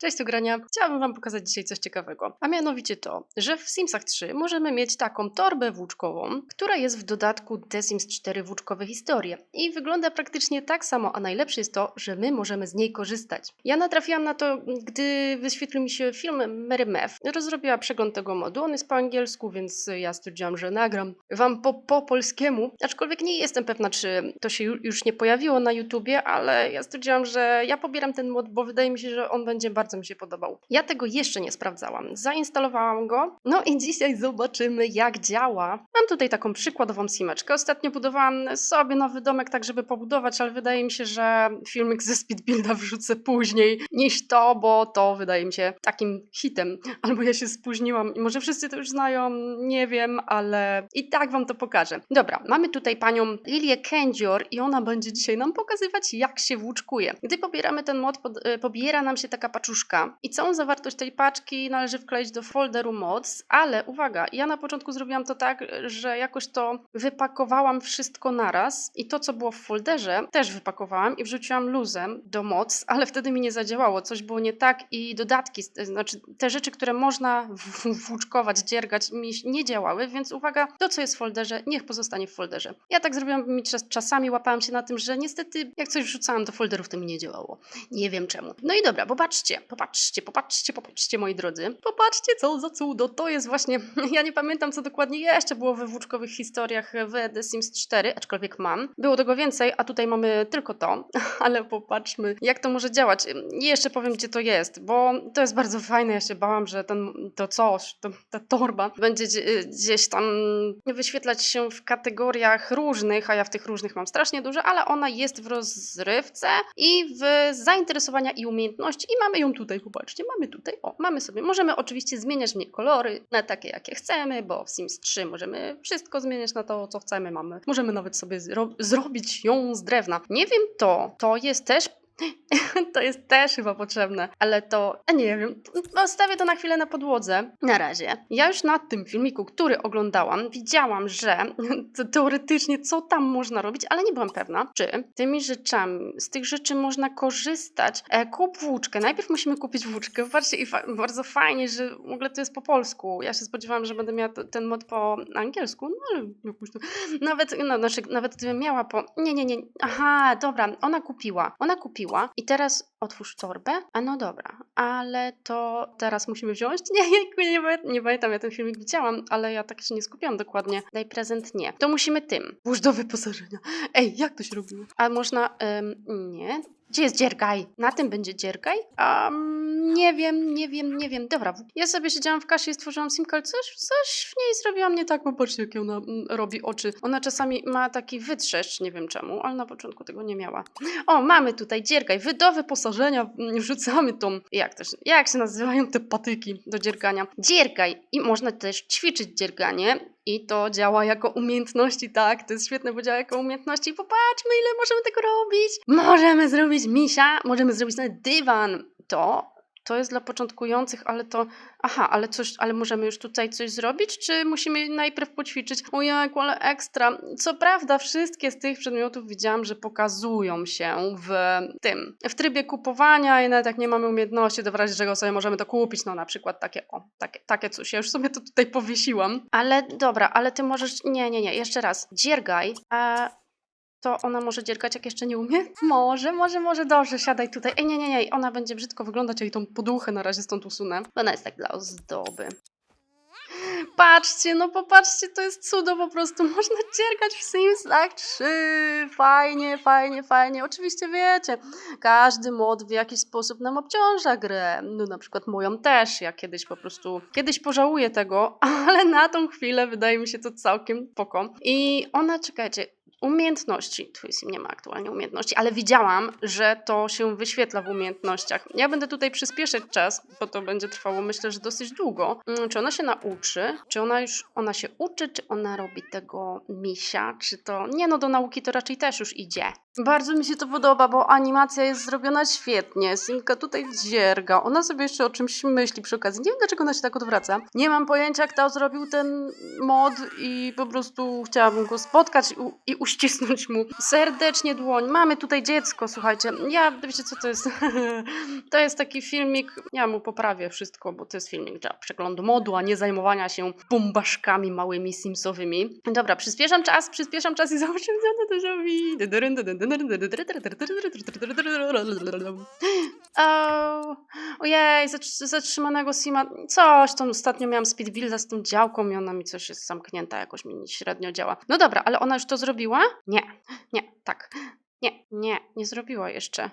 Cześć tu grania. Chciałabym Wam pokazać dzisiaj coś ciekawego. A mianowicie to, że w Simsach 3 możemy mieć taką torbę włóczkową, która jest w dodatku The Sims 4 włóczkowe historie. I wygląda praktycznie tak samo, a najlepsze jest to, że my możemy z niej korzystać. Ja natrafiłam na to, gdy wyświetlił mi się film Mary Meth. Rozrobiła przegląd tego modu, on jest po angielsku, więc ja stwierdziłam, że nagram Wam po, po polskiemu. Aczkolwiek nie jestem pewna, czy to się ju- już nie pojawiło na YouTubie, ale ja stwierdziłam, że ja pobieram ten mod, bo wydaje mi się, że on będzie bardzo mi się podobał. Ja tego jeszcze nie sprawdzałam. Zainstalowałam go, no i dzisiaj zobaczymy, jak działa. Mam tutaj taką przykładową simeczkę. Ostatnio budowałam sobie nowy domek, tak żeby pobudować, ale wydaje mi się, że filmik ze Speedbuilda wrzucę później niż to, bo to wydaje mi się takim hitem. Albo ja się spóźniłam i może wszyscy to już znają, nie wiem, ale i tak wam to pokażę. Dobra, mamy tutaj panią Lilię Kędzior i ona będzie dzisiaj nam pokazywać, jak się włóczkuje. Gdy pobieramy ten mod, pod, e, pobiera nam się taka paczuszka i całą zawartość tej paczki należy wkleić do folderu mods, ale uwaga, ja na początku zrobiłam to tak, że jakoś to wypakowałam wszystko naraz i to, co było w folderze, też wypakowałam i wrzuciłam luzem do mods, ale wtedy mi nie zadziałało, coś było nie tak i dodatki, znaczy te rzeczy, które można włóczkować, dziergać, mi nie działały, więc uwaga, to, co jest w folderze, niech pozostanie w folderze. Ja tak zrobiłam, mi czas, czasami łapałam się na tym, że niestety jak coś wrzucałam do folderów, to mi nie działało. Nie wiem czemu. No i dobra, popatrzcie, popatrzcie, popatrzcie, popatrzcie, moi drodzy. Popatrzcie, co za cudo. To jest właśnie. Ja nie pamiętam, co dokładnie jeszcze było we włóczkowych historiach w The Sims 4, aczkolwiek mam. Było tego więcej, a tutaj mamy tylko to, ale popatrzmy, jak to może działać. I jeszcze powiem, gdzie to jest, bo to jest bardzo fajne. Ja się bałam, że ten, to coś, to, ta torba będzie gdzie- gdzieś tam wyświetlać się w kategoriach różnych, a ja w tych różnych mam strasznie dużo, ale ona jest w rozrywce i w zainteresowania i umiejętności i mamy ją tutaj, popatrzcie, mamy tutaj, o, mamy sobie, możemy oczywiście zmieniać w niej kolory na takie, jakie chcemy, bo w Sims 3 możemy wszystko zmieniać na to, co chcemy, mamy, możemy nawet sobie zro- zrobić ją z drewna. Nie wiem to, to jest też to jest też chyba potrzebne, ale to a nie wiem. Zostawię to na chwilę na podłodze. Na razie. Ja już na tym filmiku, który oglądałam, widziałam, że teoretycznie co tam można robić, ale nie byłam pewna, czy tymi rzeczami, z tych rzeczy można korzystać. E, kup włóczkę. Najpierw musimy kupić włóczkę. Patrzcie, i fa- bardzo fajnie, że w ogóle to jest po polsku. Ja się spodziewałam, że będę miała ten mod po angielsku, no ale jakoś to... Nawet, no, znaczy, nawet gdybym miała po... Nie, nie, nie. Aha, dobra, ona kupiła. Ona kupiła i teraz otwórz torbę. A no dobra, ale to teraz musimy wziąć? Nie, nie, nie, nie pamiętam, ja ten filmik widziałam, ale ja tak się nie skupiłam dokładnie. Daj prezent, nie. To musimy tym. Włóż do wyposażenia. Ej, jak to się robiło? A można... Ym, nie. Gdzie jest dziergaj? Na tym będzie dziergaj? Um, nie wiem, nie wiem, nie wiem. Dobra, ja sobie siedziałam w kasie i stworzyłam simkal. Coś, coś w niej zrobiłam nie tak, bo patrzcie, jakie ona robi oczy. Ona czasami ma taki wytrzeszcz, nie wiem czemu, ale na początku tego nie miała. O, mamy tutaj dziergaj. Wy do wyposażenia wrzucamy tą, jak też, jak się nazywają te patyki do dziergania? Dziergaj. I można też ćwiczyć dzierganie. I to działa jako umiejętności, tak? To jest świetne, bo działa jako umiejętności. Popatrzmy, ile możemy tego robić. Możemy zrobić misia, możemy zrobić nawet dywan. To, to jest dla początkujących, ale to... Aha, ale coś, ale możemy już tutaj coś zrobić, czy musimy najpierw poćwiczyć? Ojejku, ale ekstra. Co prawda, wszystkie z tych przedmiotów widziałam, że pokazują się w tym, w trybie kupowania i nawet jak nie mamy umiejętności, to w razie czego sobie możemy to kupić, no na przykład takie, o, takie, takie coś. Ja już sobie to tutaj powiesiłam. Ale dobra, ale ty możesz, nie, nie, nie, jeszcze raz. Dziergaj, to ona może dziergać, jak jeszcze nie umie? Może, może, może, dobrze, siadaj tutaj. Ej, nie, nie, nie, ona będzie brzydko wyglądać, jej tą poduchę na razie stąd usunę. Ona jest tak dla ozdoby. Patrzcie, no popatrzcie, to jest cudo po prostu. Można dziergać w Simsach 3. Fajnie, fajnie, fajnie. Oczywiście wiecie, każdy mod w jakiś sposób nam obciąża grę. No na przykład moją też. Ja kiedyś po prostu, kiedyś pożałuję tego, ale na tą chwilę wydaje mi się to całkiem poko. I ona, czekajcie, Umiejętności. Twistim nie ma aktualnie umiejętności, ale widziałam, że to się wyświetla w umiejętnościach. Ja będę tutaj przyspieszyć czas, bo to będzie trwało myślę, że dosyć długo. Mm, Czy ona się nauczy? Czy ona już ona się uczy? Czy ona robi tego misia? Czy to. Nie no, do nauki to raczej też już idzie. Bardzo mi się to podoba, bo animacja jest zrobiona świetnie. Simka tutaj dzierga. Ona sobie jeszcze o czymś myśli przy okazji. Nie wiem, dlaczego ona się tak odwraca. Nie mam pojęcia, kto zrobił ten mod i po prostu chciałabym go spotkać i, u- i uścisnąć mu serdecznie dłoń. Mamy tutaj dziecko, słuchajcie. Ja, wiecie co to jest? to jest taki filmik, ja mu poprawię wszystko, bo to jest filmik dla przeglądu modu, a nie zajmowania się bumbaszkami małymi simsowymi. Dobra, przyspieszam czas, przyspieszam czas i zobaczymy, co to zrobi. Ojej, zatr- zatrzymanego Sima. Coś tam ostatnio miałam speed builda z tą działką i ona mi coś jest zamknięta, jakoś mi średnio działa. No dobra, ale ona już to zrobiła? Nie, nie, tak. Nie, nie, nie zrobiła jeszcze.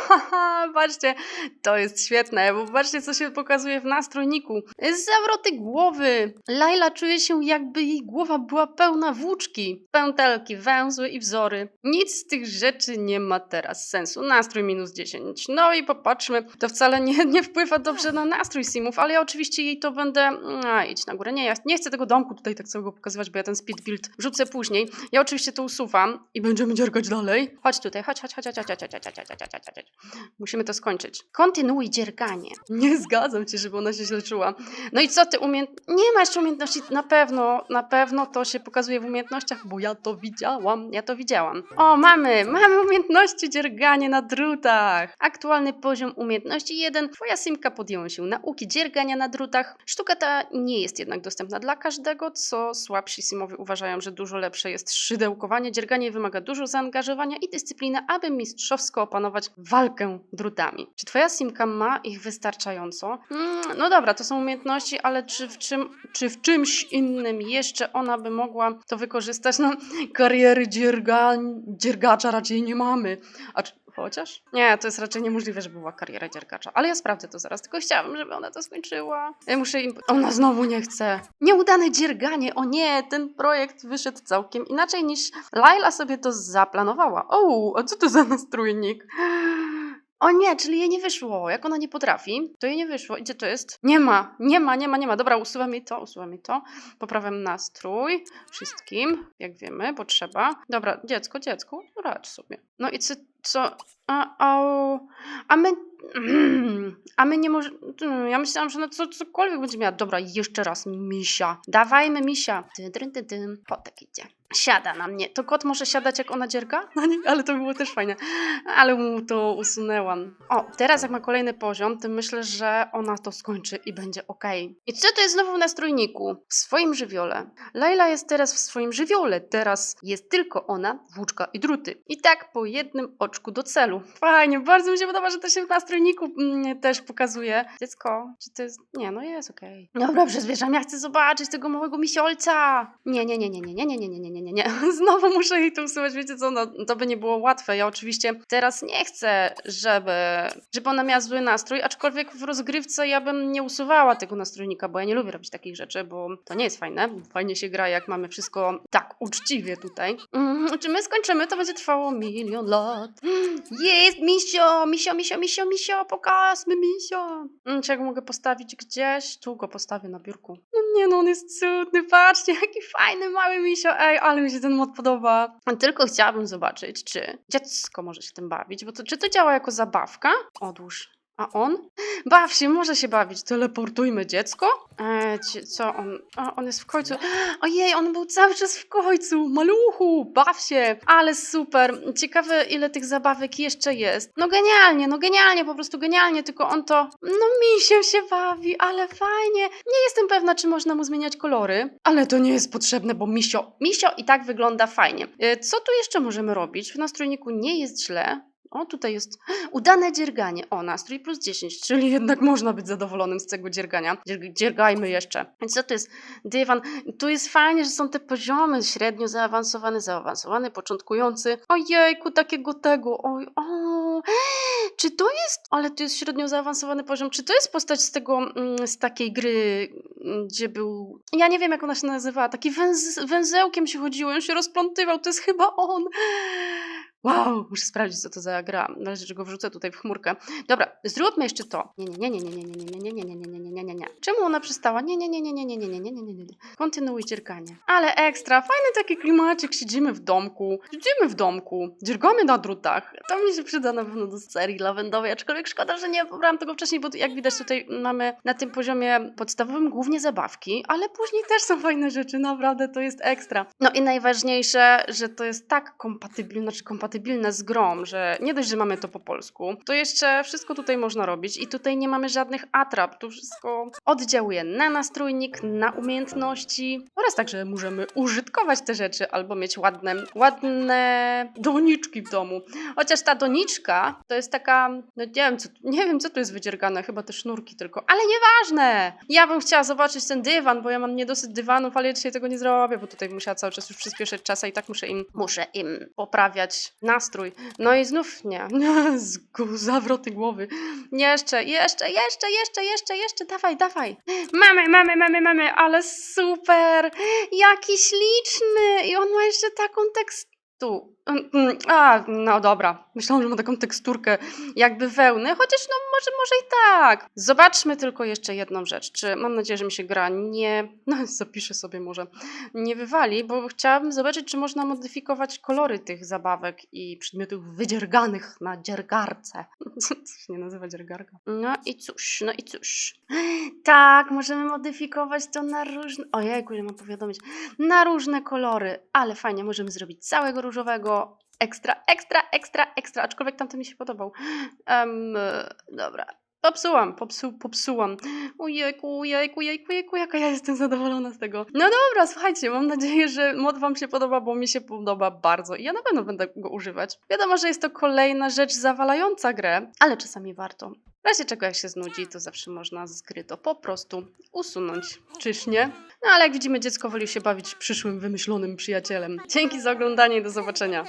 Patrzcie, to jest świetne, bo patrzcie, co się pokazuje w nastrojniku. Zawroty głowy. Laila czuje się, jakby jej głowa była pełna włóczki, pętelki, węzły i wzory. Nic z tych rzeczy nie ma teraz sensu. Nastrój minus 10. No i popatrzmy, to wcale nie, nie wpływa dobrze na nastrój simów, ale ja oczywiście jej to będę... A, idź na górę. Nie, ja nie chcę tego domku tutaj tak całego pokazywać, bo ja ten speed build wrzucę później. Ja oczywiście to usuwam i będziemy dziergać dalej. Chodź tutaj, chodź, chodź, chodź, chodź, chodź, chodź, chodź, chodź, chodź, chodź, chodź. Musimy to skończyć. Kontynuuj dzierganie. Nie zgadzam się, żeby ona się źle czuła. No i co ty umiejęt... Nie ma jeszcze umiejętności, na pewno, na pewno to się pokazuje w umiejętnościach, bo ja to widziałam, ja to widziałam. O, mamy, mamy umiejętności dzierganie na drutach. Aktualny poziom umiejętności 1. Twoja simka podjęła się nauki dziergania na drutach. Sztuka ta nie jest jednak dostępna dla każdego, co słabsi simowie uważają, że dużo lepsze jest szydełkowanie. Dzierganie wymaga dużo zaangażowania i dyscypliny, aby mistrzowsko opanować walkę drutami. Czy twoja simka ma ich wystarczająco? Mm, no dobra, to są umiejętności, ale czy w, czym, czy w czymś innym jeszcze ona by mogła to wykorzystać? No, kariery dzierga, dziergacza raczej nie mamy. A chociaż? Nie, to jest raczej niemożliwe, żeby była kariera dziergacza. Ale ja sprawdzę to zaraz, tylko chciałabym, żeby ona to skończyła. Ja muszę im... Ona znowu nie chce. Nieudane dzierganie, o nie, ten projekt wyszedł całkiem inaczej niż Laila sobie to zaplanowała. O, a co to za nastrójnik? O nie, czyli jej nie wyszło. Jak ona nie potrafi, to jej nie wyszło. Gdzie to jest? Nie ma, nie ma, nie ma, nie ma. Dobra, usuwam jej to, usuwam jej to. Poprawiam nastrój wszystkim, jak wiemy, bo trzeba. Dobra, dziecko, dziecko, radź sobie. No i co, co? A, a, a my... A my nie możemy... Ja myślałam, że ona co, cokolwiek będzie miała. Dobra, jeszcze raz, misia. Dawajmy misia. Ty, ty, ty, ty. Kotek idzie. Siada na mnie. To kot może siadać, jak ona dzierga? No nie, ale to było też fajne. Ale mu to usunęłam. O, teraz jak ma kolejny poziom, to myślę, że ona to skończy i będzie ok. I co to jest znowu w nastrojniku? W swoim żywiole. Laila jest teraz w swoim żywiole. Teraz jest tylko ona, włóczka i druty. I tak po jednym oczku do celu. Fajnie, bardzo mi się podoba, że to się w nastrojniku mm, też pokazuje. Dziecko, czy to jest... Nie, no jest okej. Dobra, przyspieszam, ja chcę zobaczyć tego małego misiolca. Nie, nie, nie, nie, nie, nie, nie, nie, nie, nie, nie, nie, nie. Znowu muszę jej to usuwać, wiecie co, no, to by nie było łatwe. Ja oczywiście teraz nie chcę, żeby, żeby ona miała zły nastrój, aczkolwiek w rozgrywce ja bym nie usuwała tego nastrojnika, bo ja nie lubię robić takich rzeczy, bo to nie jest fajne. Fajnie się gra, jak mamy wszystko tak uczciwie tutaj. Mm, czy my skończymy, to będzie trwało milion lat. Jest, misio, misio, misio, misio, misio, pokażmy misio. Mm, mogę postawić gdzieś? Tu go postawię na biurku. No nie no, on jest cudny, patrzcie, jaki fajny mały misio, ej, ale mi się ten mod podoba. Tylko chciałabym zobaczyć, czy dziecko może się tym bawić, bo to, czy to działa jako zabawka? Odłóż. A on? Baw się, może się bawić. Teleportujmy dziecko. E, co on? O, on jest w końcu. Ojej, on był cały czas w końcu. Maluchu, baw się. Ale super. Ciekawe, ile tych zabawek jeszcze jest. No genialnie, no genialnie, po prostu genialnie. Tylko on to. No misiem się bawi, ale fajnie. Nie jestem pewna, czy można mu zmieniać kolory. Ale to nie jest potrzebne, bo misio. Misio i tak wygląda fajnie. E, co tu jeszcze możemy robić? W nastrojniku nie jest źle. O, tutaj jest udane dzierganie. O, nastrój plus 10, czyli jednak można być zadowolonym z tego dziergania. Dzierg- dziergajmy jeszcze. Więc co to jest? Dywan. Tu jest fajnie, że są te poziomy. Średnio zaawansowany, zaawansowany, początkujący. Ojejku, takiego tego. Oj, o. Czy to jest... Ale to jest średnio zaawansowany poziom. Czy to jest postać z tego, mm, z takiej gry, mm, gdzie był... Ja nie wiem, jak ona się nazywała. Taki węz... węzełkiem się chodziło, on się rozplątywał. To jest chyba on. Wow, muszę sprawdzić, co to za gra. Należy, że go wrzucę tutaj w chmurkę. Dobra, zróbmy jeszcze to. Nie, nie, nie, nie, nie, nie, nie, nie, nie, nie, nie, nie, nie, nie, nie, nie. Czemu ona przystała? Nie, nie, nie, nie, nie, nie, nie, nie, nie, nie, nie, nie. Kontynuuj dzierganie. Ale ekstra, fajny taki klimacik, siedzimy w domku. Siedzimy w domku, dziergamy na drutach. To mi się przyda na pewno do serii lawendowej, aczkolwiek szkoda, że nie pobrałam tego wcześniej, bo jak widać tutaj mamy na tym poziomie podstawowym głównie zabawki, ale później też są fajne rzeczy, naprawdę to jest ekstra. No i najważniejsze, że to jest tak kompatybilne, znaczy kompatybilne z grą, że nie dość, że mamy to po polsku, to jeszcze wszystko tutaj można robić i tutaj nie mamy żadnych atrap, tu wszystko oddziałuje na nastrójnik, na umiejętności oraz także możemy użytkować te rzeczy albo mieć ładne, ładne doniczki w domu. Chociaż ta doniczka to jest taka, no nie wiem co, nie wiem co tu jest wydziergane, chyba te sznurki tylko, ale nieważne! Ja bym chciała zobaczyć ten dywan, bo ja mam niedosyt dywanów, ale ja dzisiaj tego nie zrobię, bo tutaj musiała cały czas już przyspieszyć czas, i tak muszę im, muszę im poprawiać nastrój. No i znów nie, zawroty głowy. Jeszcze, jeszcze, jeszcze, jeszcze, jeszcze, jeszcze, dawaj, dawaj. Mamy, mamy, mamy, mamy, ale super! Jaki śliczny! I on ma jeszcze taką teksturę. A, no dobra. Myślałam, że ma taką teksturkę jakby wełny, chociaż no może, może i tak. Zobaczmy tylko jeszcze jedną rzecz. Czy mam nadzieję, że mi się gra nie. No, zapiszę sobie może. Nie wywali, bo chciałabym zobaczyć, czy można modyfikować kolory tych zabawek i przedmiotów wydzierganych na dziergarce. Co się nie nazywa dziergarka? No i cóż, no i cóż. Tak, możemy modyfikować to na różne. Ojejku, że mam powiadomić. Na różne kolory, ale fajnie, możemy zrobić całego różowego. Ekstra, ekstra, ekstra, ekstra. Aczkolwiek tamten mi się podobał. Em, dobra. Popsułam, popsu, popsułam. Ojejku, jejku, jejku, jejku, jaka ja jestem zadowolona z tego. No dobra, słuchajcie, mam nadzieję, że mod wam się podoba, bo mi się podoba bardzo i ja na pewno będę go używać. Wiadomo, że jest to kolejna rzecz zawalająca grę, ale czasami warto. W razie czego jak się znudzi, to zawsze można z gry to po prostu usunąć. Czyż nie? No ale jak widzimy, dziecko woli się bawić przyszłym, wymyślonym przyjacielem. Dzięki za oglądanie i do zobaczenia.